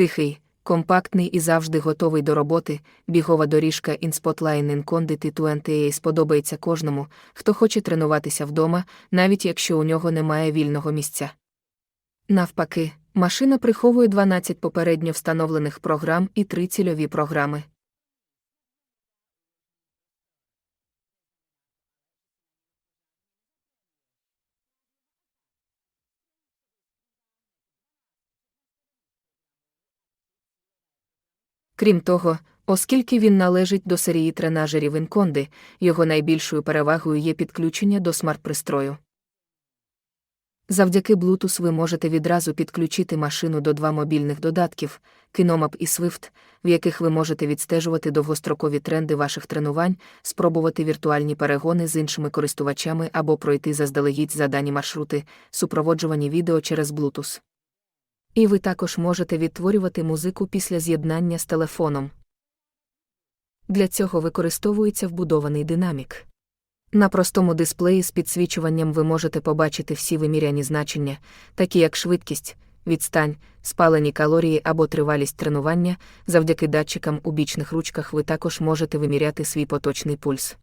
Тихий, компактний і завжди готовий до роботи, бігова доріжка InSpotline Incondit 20A сподобається кожному, хто хоче тренуватися вдома, навіть якщо у нього немає вільного місця. Навпаки, машина приховує 12 попередньо встановлених програм і 3 цільові програми. Крім того, оскільки він належить до серії тренажерів Інконди, його найбільшою перевагою є підключення до смарт-пристрою. Завдяки Bluetooth ви можете відразу підключити машину до два мобільних додатків Kinomap і Swift, в яких ви можете відстежувати довгострокові тренди ваших тренувань, спробувати віртуальні перегони з іншими користувачами або пройти заздалегідь задані маршрути, супроводжувані відео через Bluetooth. І ви також можете відтворювати музику після з'єднання з телефоном. Для цього використовується вбудований динамік. На простому дисплеї з підсвічуванням ви можете побачити всі виміряні значення, такі як швидкість, відстань, спалені калорії або тривалість тренування. Завдяки датчикам у бічних ручках ви також можете виміряти свій поточний пульс.